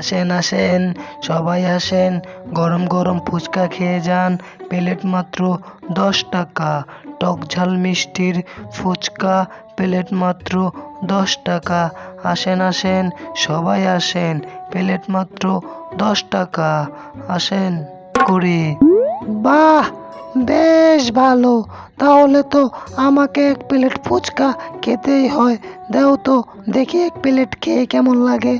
আসেন আসেন, সবাই আসেন, গরম গরম ফুচকা খেয়ে যান, প্লেট মাত্র দশ টাকা, টক ঝাল মিষ্টির ফুচকা, প্লেট মাত্র দশ টাকা, আসেন আসেন, সবাই আসেন, প্লেট মাত্র দশ টাকা, আসেন করি। বাহ, বেশ ভালো, তাহলে তো আমাকে এক প্লেট ফুচকা খেতেই হয়, দাও তো দেখি এক প্লেট খেয়ে কেমন লাগে।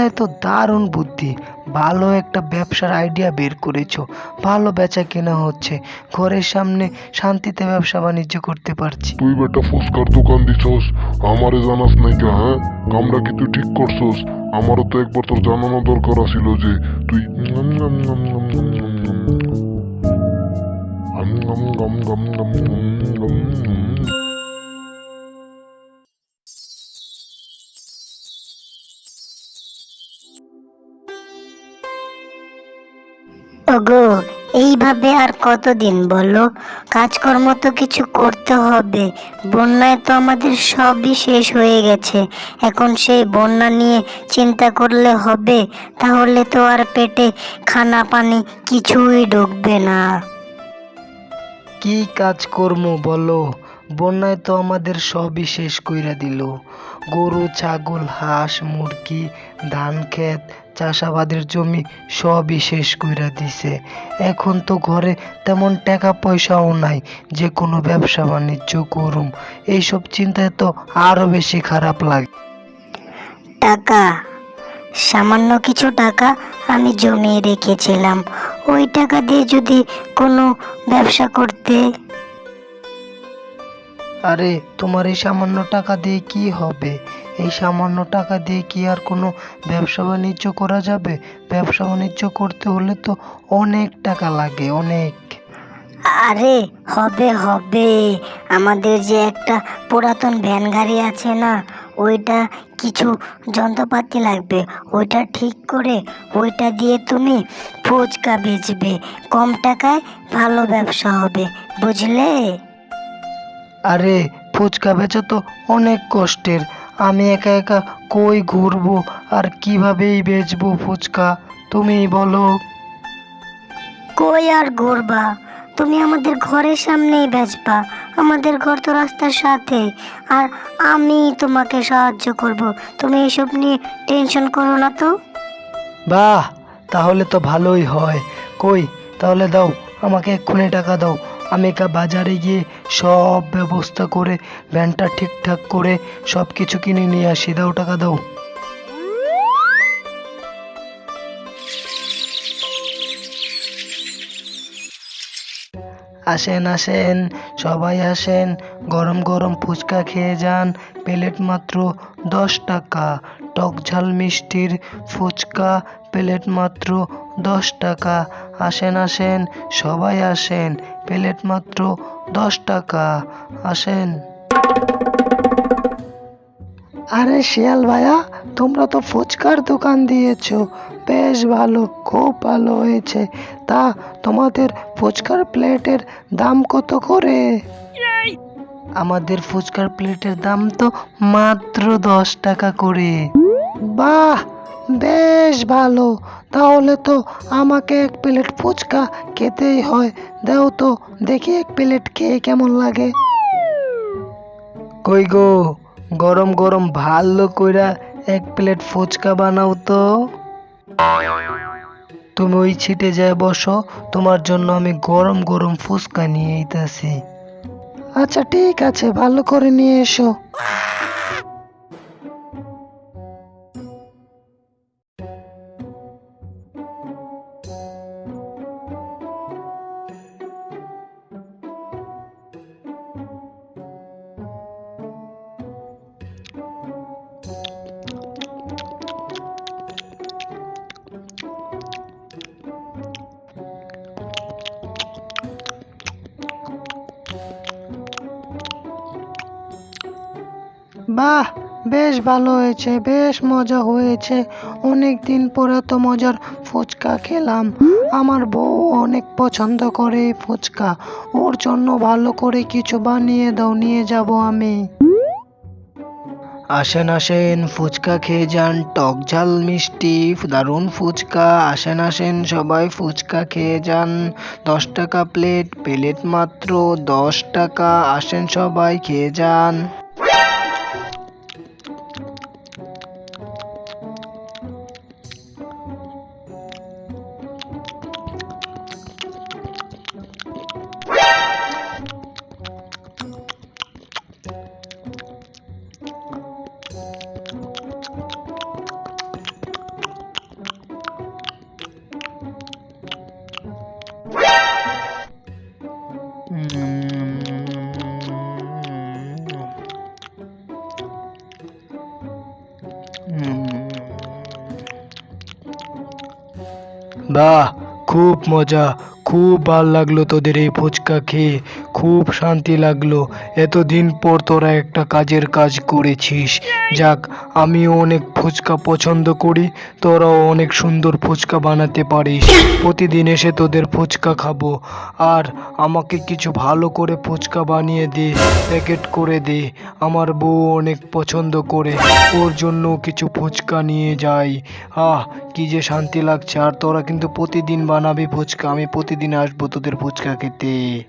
মাথায় তো দারুণ বুদ্ধি। ভালো একটা ব্যবসার আইডিয়া বের করেছ। ভালো বেচা কেনা হচ্ছে। ঘরের সামনে শান্তিতে ব্যবসা বাণিজ্য করতে পারছি। তুই বেটা ফুচকার দোকান দিছস। আমারে জানাস নাই কে হ্যাঁ? কামরা কি তুই ঠিক করছস? আমারও তো একবার তোর জানানো দরকার ছিল যে, তুই। আম গম গম গম গম গম ওগো এইভাবে আর কতদিন বলো? কাজকর্ম তো কিছু করতে হবে। বন্যায় তো আমাদের সবই শেষ হয়ে গেছে। এখন সেই বন্যা নিয়ে চিন্তা করলে হবে, তাহলে তো আর পেটে খানা পানি কিছুই ঢুকবে না। কি কাজ কর্ম বলো? বন্যায় তো আমাদের সবই শেষ কইরা দিল। গরু, ছাগল, হাঁস, মুরগি, ধান, ক্ষেত চাষাবাদের জমি সবই শেষ কইরা দিছে। এখন তো ঘরে তেমন টাকা পয়সাও নাই যে কোনো ব্যবসা বাণিজ্য করুম। এইসব চিন্তায় তো আরও বেশি খারাপ লাগে। টাকা সামান্য কিছু টাকা আমি জমিয়ে রেখেছিলাম। ওই টাকা দিয়ে যদি কোনো ব্যবসা করতে? আরে তোমার এই সামান্য টাকা দিয়ে কি হবে? এই সামান্য টাকা দিয়ে কি আর কোনো ব্যবসা বাণিজ্য করা যাবে? ব্যবসা বাণিজ্য করতে হলে তো অনেক টাকা লাগে অনেক। আরে হবে হবে। আমাদের যে একটা পুরাতন ভ্যান গাড়ি আছে না ওইটা কিছু যন্ত্রপাতি লাগবে। ওইটা ঠিক করে ওইটা দিয়ে তুমি ফুচকা বেচবে। কম টাকায় ভালো ব্যবসা হবে বুঝলে? আরে ফুচকা বেচা তো অনেক কষ্টের। আমি একা একা কই ঘুরবো? আর কিভাবেই বেচবো ফুচকা? তুমি বলো। কই আর ঘুরবা? তুমি আমাদের ঘরের সামনেই বেচবা। আমাদের ঘর তো রাস্তার সাথে আর আমি তোমাকে সাহায্য করব। তুমি এসব নিয়ে টেনশন করো না তো। বাহ তাহলে তো ভালোই হয়। কই তাহলে দাও আমাকে এক্ষুনি টাকা দাও। আমি একা বাজারে গিয়ে সব ব্যবস্থা করে, ভ্যানটা ঠিকঠাক করে সব কিছু কিনে নিয়ে আসি। দাও টাকা দাও। আসেন আসেন, সবাই আসেন, গরম গরম ফুচকা খেয়ে যান, প্লেট মাত্র দশ টাকা। টক ঝাল মিষ্টির ফুচকা, প্লেট মাত্র দশ টাকা। আসেন আসেন, সবাই আসেন প্লেট মাত্র দশ টাকা। আসেন। আরে শিয়াল ভাইয়া, তোমরা তো ফুচকার দোকান দিয়েছ। বেশ ভালো, খুব ভালো হয়েছে। তা তোমাদের ফুচকার প্লেটের দাম কত করে? আমাদের ফুচকার প্লেটের দাম তো মাত্র দশ টাকা করে। বাহ! বেশ ভালো। তাহলে তো আমাকে এক প্লেট ফুচকা খেতেই হয়। দাও তো দেখি এক প্লেট খেয়ে কেমন লাগে। কই গো গরম গরম ভালো কইরা এক প্লেট ফুচকা বানাও তো। তুমি ওই ছিটে যায় বসো তোমার জন্য আমি গরম গরম ফুচকা নিয়ে আইতাছি। আচ্ছা ঠিক আছে ভালো করে নিয়ে এসো। বাহ, বেশ ভালো হয়েছে, বেশ মজা হয়েছে। অনেক দিন পরে তো মজার ফুচকা খেলাম। আমার বউ অনেক পছন্দ করে ফুচকা। ওর জন্য ভালো করে কিছু বানিয়ে দাও, নিয়ে যাব আমি। আসেন আসেন, ফুচকা খেয়ে যান। টক ঝাল, মিষ্টি, দারুণ ফুচকা। আসেন আসেন, সবাই ফুচকা খেয়ে যান। দশ টাকা প্লেট প্লেট মাত্র দশ টাকা। আসেন, সবাই খেয়ে যান। বাহ খুব মজা খুব ভালো লাগল তোদের এই ফুচকা খেয়ে। খুব শান্তি লাগল। এতদিন পর তোরা একটা কাজের কাজ করেছিস। যাক, আমিও অনেক ফুচকা পছন্দ করি, তোরাও অনেক সুন্দর ফুচকা বানাতে পারিস। প্রতিদিন এসে তোদের ফুচকা খাব। আর আমাকে কিছু ভালো করে ফুচকা বানিয়ে দে, প্যাকেট করে দে। আমার বউ অনেক পছন্দ করে, ওর জন্য কিছু ফুচকা নিয়ে যাই। আহ, কি যে শান্তি লাগছে। আর তোরা কিন্তু প্রতিদিন বানাবি ফুচকা, আমি প্রতিদিন আসব তোদের ফুচকা খেতে।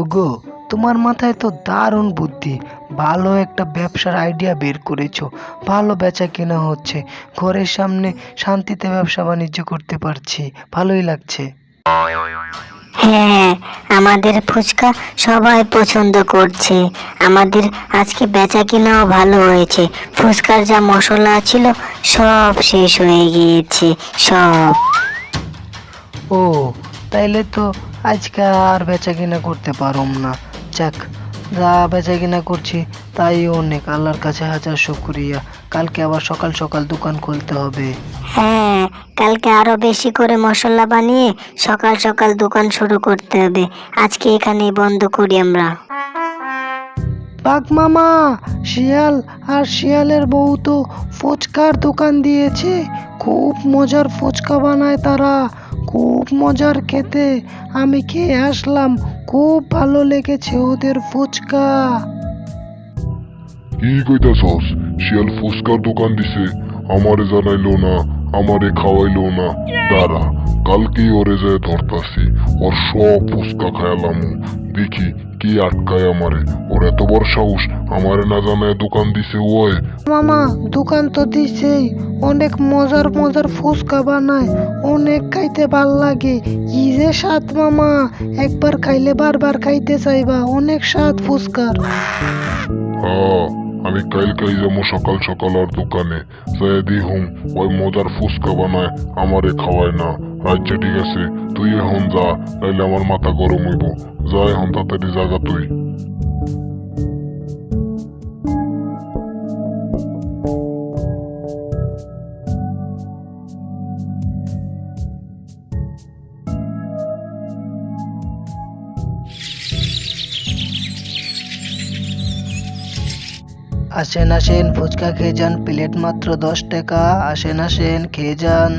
ওগো তোমার মাথায় তো দারুণ বুদ্ধি। ভালো একটা ব্যবসার আইডিয়া বের করেছ। ভালো বেচা কেনা হচ্ছে। ঘরের সামনে শান্তিতে ব্যবসা বাণিজ্য করতে পারছি। ভালোই লাগছে। হ্যাঁ আমাদের ফুচকা সবাই পছন্দ করছে। আমাদের আজকে বেচা কেনাও ভালো হয়েছে। ফুচকার যা মশলা ছিল সব শেষ হয়ে গিয়েছে সব। ও তাইলে তো আজকে আর বেচা কিনা করতে পারুম না। যাক যা বেচা কিনা করছি তাই অনেক আল্লাহর কাছে হাজার শুক্রিয়া। কালকে আবার সকাল সকাল দোকান খুলতে হবে। হ্যাঁ কালকে আরও বেশি করে মশলা বানিয়ে সকাল সকাল দোকান শুরু করতে হবে। আজকে এখানেই বন্ধ করি আমরা। বাঘ মামা শিয়াল আর শিয়ালের বউ তো ফুচকার দোকান দিয়েছে। খুব মজার ফুচকা বানায় তারা। খুব মজার খেতে। আমি খেয়ে আসলাম। খুব ভালো লেগেছে ওদের ফুচকা। কি কইতাছস? শিয়াল ফুচকার দোকান দিছে। আমারে জানাইলো না, আমারে খাওয়াইলো না। দাঁড়া, কালকেই ওরে যায় ধরতাছি, ওর সব ফুচকা খায়ালাম দেখি কি আটকায় আমারে? ওর এত বড় সাহস আমারে না জানায় দোকান দিছে ওয় মামা দোকান তো দিছেই। অনেক মজার মজার ফুচকা বানায় অনেক খাইতে ভালো লাগে। কি যে স্বাদ মামা? একবার খাইলে বারবার খাইতে চাইবা অনেক স্বাদ ফুচকার। হ্যাঁ আমি কালকাই যাব সকাল সকাল আর দোকানে। যাই দিহুম ওই মজার ফুচকা বানায় আমারে খাওয়ায় না। আচ্ছা ঠিক আছে। তুই এখন যা, নাইলে আমার মাথা গরম হইব। যা এখন তাড়াতাড়ি জাগা তুই। আসেন আসেন, ফুচকা খেয়ে যান, প্লেট মাত্র দশ টাকা। আসেন আসেন, খেয়ে যান।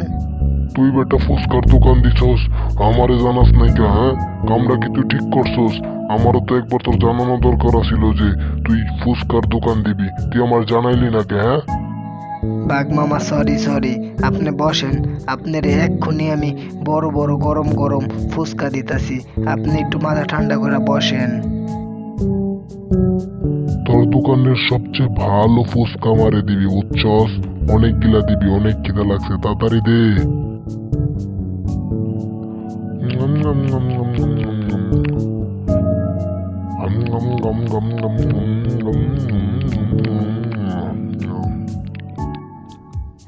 তুই বেটা ফুসকার দোকান দিছস আমারে জানাস নাই কে হ্যাঁ? কামরা কি তুই ঠিক করছস? আমারও তো একবার তোর জানানো দরকার ছিল যে তুই ফুসকার দোকান দিবি। তুই আমার জানাইলি না কে হ্যাঁ? বাঘ মামা সরি সরি আপনি বসেন আপনার এক্ষুনি আমি বড় বড় গরম গরম ফুচকা দিতাছি। আপনি একটু মাথা ঠান্ডা করে বসেন। তোর দোকানের সবচেয়ে ভালো ফুসকা আমারে দিবি বুঝছস? অনেক গিলা দিবি অনেক খিদা লাগছে তাড়াতাড়ি দে।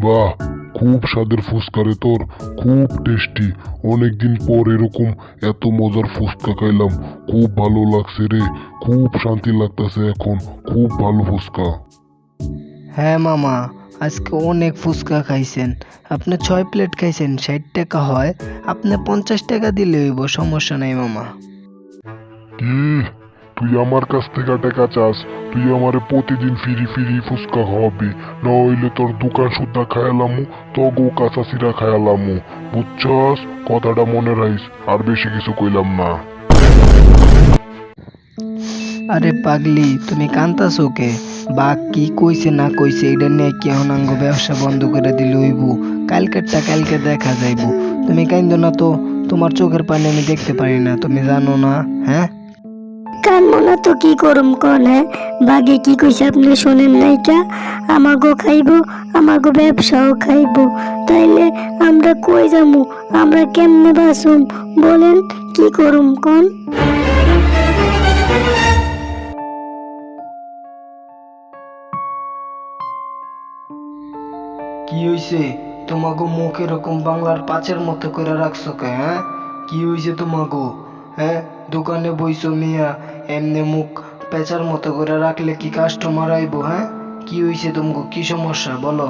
বাহ খুব স্বাদের ফুচকা রে তোর খুব টেস্টি অনেকদিন পর এরকম এত মজার ফুচকা খাইলাম খুব ভালো লাগছে রে খুব শান্তি লাগতেছে এখন খুব ভালো ফুচকা হ্যাঁ মামা আজকে অনেক ফুচকা খাইছেন। আপনি ছয় প্লেট খাইছেন, ষাট টাকা হয়। আপনি পঞ্চাশ টাকা দিলে হইব, সমস্যা নাই মামা। তুই আমার কাছ থেকে টাকা চাস, তুই আমারে প্রতিদিন ফিরি ফিরি ফুচকা খাওয়াবি। না হইলে তোর দোকান সুদ্ধা খায়ালামু তগো কাঁচাচিরা খায়ালামু বুঝছস? কথাটা মনে রাখিস, আর বেশি কিছু কইলাম না। আরে পাগলি, তুমি কান্তাছো কে? বা কি কইছে, না কইছে, এটা নিয়ে কি এখন আঙ্গ ব্যবসা বন্ধ করে দিলে হইব? কালকেরটা কালকে দেখা যাইব। তুমি কাইন্দ না তো, তোমার চোখের পানি আমি দেখতে পারি না, তুমি জানো না হ্যাঁ? কানবো না তো, কি করুম কোন হ্যাঁ? বাগে কি কইছে আপনি শোনেন নাই কা আমাগো খাইবো, আমাগো ব্যবসাও খাইবো। তাইলে আমরা কই যামু? আমরা কেমনে বাসুম বলেন, কি করুম কোন? হইছে? তোমাগো মুখ এরকম বাংলার পাঁচের মতো করে রাখছো কে হ্যাঁ? কি হইছে তোমাগো? হ্যাঁ? দোকানে বইছো মিয়া, এমনি মুখ পেঁচার মতো করে রাখলে কি কাস্টমার আইবো হ্যাঁ? কি হইছে তোমাগো? কি সমস্যা? বলো।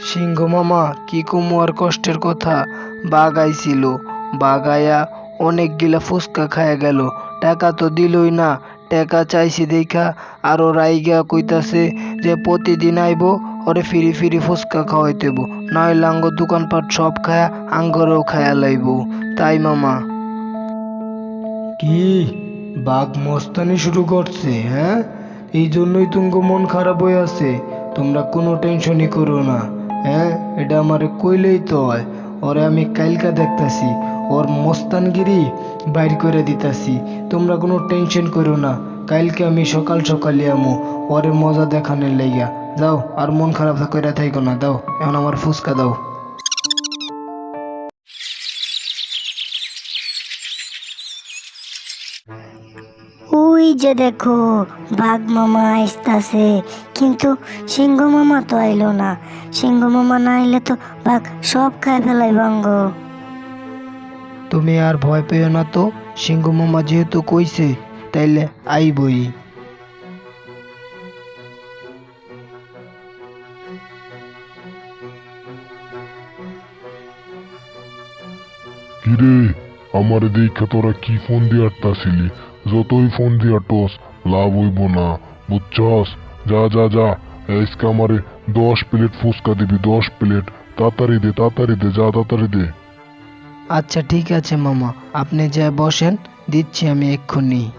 সিংহ মামা, কি কুমু আর কষ্টের কথা? বাঘ আইছিল। বাঘ আয়া অনেক গিলা ফুচকা খায়া গেল। টাকা তো দিলই না। টাকা চাইছি দেখা, আরও রাইগা কইতাছে যে প্রতিদিন আইবো ওরে ফিরি ফিরি ফুচকা খাওয়াইতেব নইলে আঙ্গ দোকানপাট সব খায়া আঙ্গরেও খায়া লাইব। তাই মামা। কি? বাঘ মস্তানি শুরু করছে হ্যাঁ? এই জন্যই তুঙ্গ মন খারাপ হয়ে আছে। তোমরা কোনো টেনশনই করো না হ্যাঁ? এটা আমারে কইলেই তো হয়। ওরে আমি কালকা দেখতাছি, ওর মস্তানগিরি বাইর করে দিতাছি। তোমরা কোনো টেনশন করো না, কালকে আমি সকাল সকালে আমো, ওরে মজা দেখানোর লাইগা যাও আর মন খারাপ করে থাইকো না দাও এখন আমার ফুচকা দাও। ওই যে দেখো বাঘ মামা আসতাছে কিন্তু সিংহ মামা তো আইলো না। সিংহ মামা না আইলে তো বাঘ সব খায় ফেলাই বাঙ্গ তুমি আর ভয় পেও না তো সিংহ মামা যেহেতু কইছে তাইলে আইবই। কিরে? আমার দেখা তোরা কি ফোন দিয়ে আটতাছিলি? যতই ফোন দিয়ে আটস লাভ হইব না বুঝছস? যা যা যা আজকে আমারে দশ প্লেট ফুচকা দিবি দশ প্লেট। তাড়াতাড়ি দে তাড়াতাড়ি দে যা তাড়াতাড়ি দে। আচ্ছা ঠিক আছে মামা। আপনি যা বসেন দিচ্ছি আমি এক্ষুনি।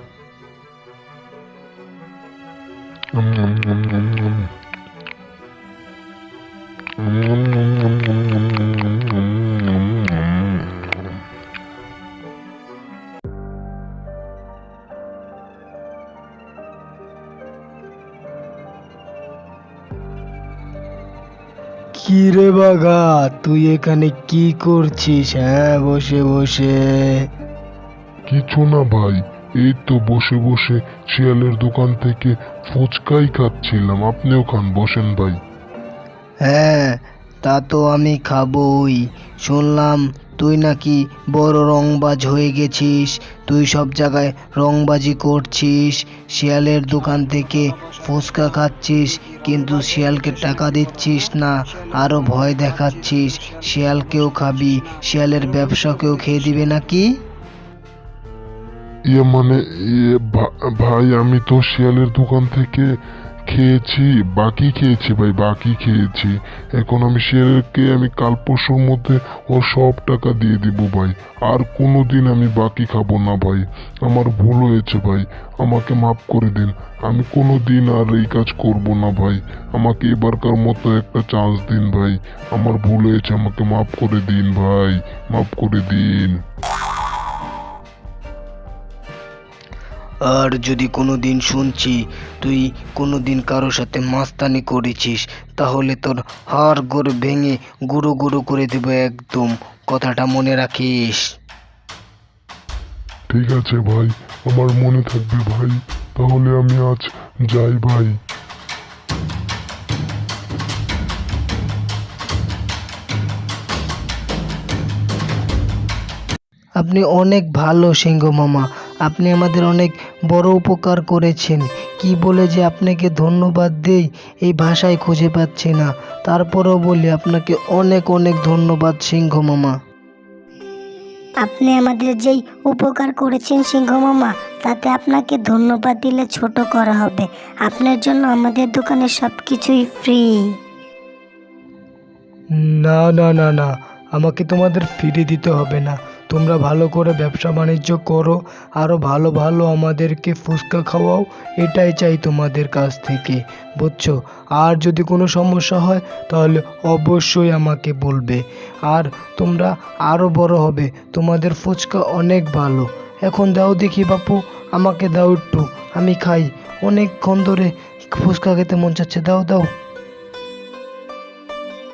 বাঘা তুই এখানে কি করছিস? হ্যাঁ বসে বসে। কিছু না ভাই এই তো বসে বসে শিয়ালের দোকান থেকে ফুচকাই খাচ্ছিলাম। আপনি খান বসেন ভাই। হ্যাঁ তা তো আমি খাবই। শুনলাম তুই নাকি বড় রংবাজ হয়ে গেছিস, তুই সব জায়গায় রংবাজি করছিস, শিয়ালের দোকান থেকে ফুচকা খাচ্ছিস, কিন্তু শিয়ালকে টাকা দিচ্ছিস না, আরও ভয় দেখাচ্ছিস, শিয়ালকেও খাবি, শিয়ালের ব্যবসাকেও খেয়ে দিবে নাকি? ইয়ে মানে ইয়ে ভাই, আমি তো শিয়ালের দোকান থেকে খেয়েছি, বাকি খেয়েছি ভাই, বাকি খেয়েছি। এখন আমি শিয়ালকে আমি কাল পরশুর মধ্যে ও সব টাকা দিয়ে দিব ভাই। আর কোনো দিন আমি বাকি খাব না ভাই। আমার ভুল হয়েছে ভাই, আমাকে মাফ করে দিন। আমি কোনো দিন আর এই কাজ করব না ভাই। আমাকে এবারকার মতো একটা চান্স দিন ভাই। আমার ভুল হয়েছে, আমাকে মাফ করে দিন ভাই, মাফ করে দিন। আর যদি কোনো দিন শুনছি, তুই কোনো দিন কারও সাথে মাস্তানি করেছিস, তাহলে তোর হাড় গোড় ভেঙে গুঁড়ো গুঁড়ো করে দেব একদম। কথাটা মনে রাখিস। ঠিক আছে ভাই, আমার মনে থাকবে ভাই, তাহলে আমি আজ যাই ভাই। আপনি অনেক ভালো সিংহ মামা। আপনি আমাদের অনেক বড় উপকার করেছেন। কি বলে যে আপনাকে ধন্যবাদ দেই এই ভাষায় খুঁজে পাচ্ছি না। তারপরেও বলি আপনাকে অনেক অনেক ধন্যবাদ সিংহ মামা। আপনি আমাদের যেই উপকার করেছেন সিংহ মামা তাতে আপনাকে ধন্যবাদ দিলে ছোট করা হবে। আপনার জন্য আমাদের দোকানে সব কিছুই ফ্রি না না না না। আমাকে তোমাদের ফিরে দিতে হবে না। তোমরা ভালো করে ব্যবসা বাণিজ্য করো আরও ভালো ভালো আমাদেরকে ফুচকা খাওয়াও, এটাই চাই তোমাদের কাছ থেকে। বুঝছ? আর যদি কোনো সমস্যা হয়, তাহলে অবশ্যই আমাকে বলবে। আর তোমরা আরও বড় হবে, তোমাদের ফুচকা অনেক ভালো। এখন দাও দেখি বাপু, আমাকে দাও একটু, আমি খাই। অনেকক্ষণ ধরে ফুচকা খেতে মন চাচ্ছে, দাও দাও।